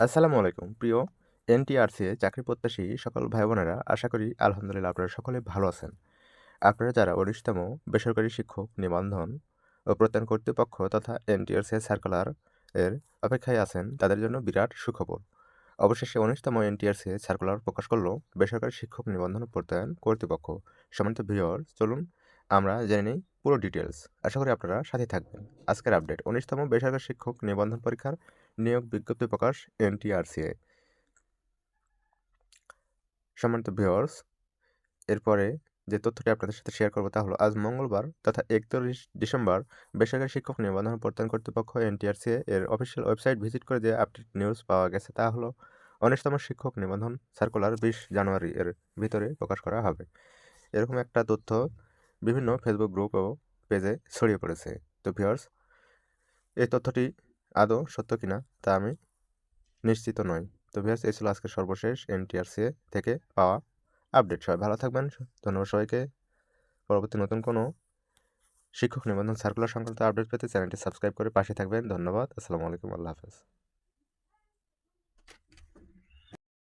আসসালামু আলাইকুম। প্রিয় এনটিআরসিএ চাকরি প্রত্যাশী সকল ভাই বোনেরা আশা করি আলহামদুলিল্লাহ আপনারা সকলে ভালো আছেন। আপনারা যারা উনিশতম বেসরকারি শিক্ষক নিবন্ধন ও প্রত্যয়ন কর্তৃপক্ষ তথা এনটিআরসিএ সার্কুলার এর অপেক্ষায় আছেন, তাদের জন্য বিরাট সুখবর। অবশেষে উনিশতম এনটিআরসিএ সার্কুলার প্রকাশ করল বেসরকারি শিক্ষক নিবন্ধন প্রত্যয়ন কর্তৃপক্ষ। সম্মানিত ভিওর চলুন আমরা জেনে নিই পুরো ডিটেলস আশা করি আপনারা সাথে থাকবেন। আজকের আপডেট উনিশতম বেসরকারি শিক্ষক নিবন্ধন পরীক্ষার নিয়োগ বিজ্ঞপ্তি প্রকাশ এনটিআরসিএ সম্মানিত ভিওর্স এরপরে যে তথ্যটি আপনাদের সাথে শেয়ার করব তা হলো, আজ মঙ্গলবার তথা একত্রিশ ডিসেম্বর বেসরকারি শিক্ষক নিবন্ধন প্রত্যয়ন কর্তৃপক্ষ এনটিআরসিএ এর অফিসিয়াল ওয়েবসাইট ভিজিট করে যে আপডেট নিউজ পাওয়া গেছে তা হলো, উনিশতম শিক্ষক নিবন্ধন সার্কুলার বিশ জানুয়ারি এর ভিতরে প্রকাশ করা হবে। এরকম একটা তথ্য বিভিন্ন ফেসবুক গ্রুপ ও পেজে ছড়িয়ে পড়েছে। তো ভিওর্স এই তথ্যটি আদৌ সত্য কিনা তা আমি নিশ্চিত নই। তো ভিয়াস এই ছিল আজকের সর্বশেষ এনটিআরসি থেকে পাওয়া আপডেট। সবাই ভালো থাকবেন ধন্যবাদ সবাইকে। পরবর্তী নতুন কোনো শিক্ষক নিবন্ধন সার্কুলার সংক্রান্ত আপডেট পেতে চ্যানেলটি সাবস্ক্রাইব করে পাশে থাকবেন। ধন্যবাদ, আসসালামু আলাইকুম, আল্লাহ হাফেজ।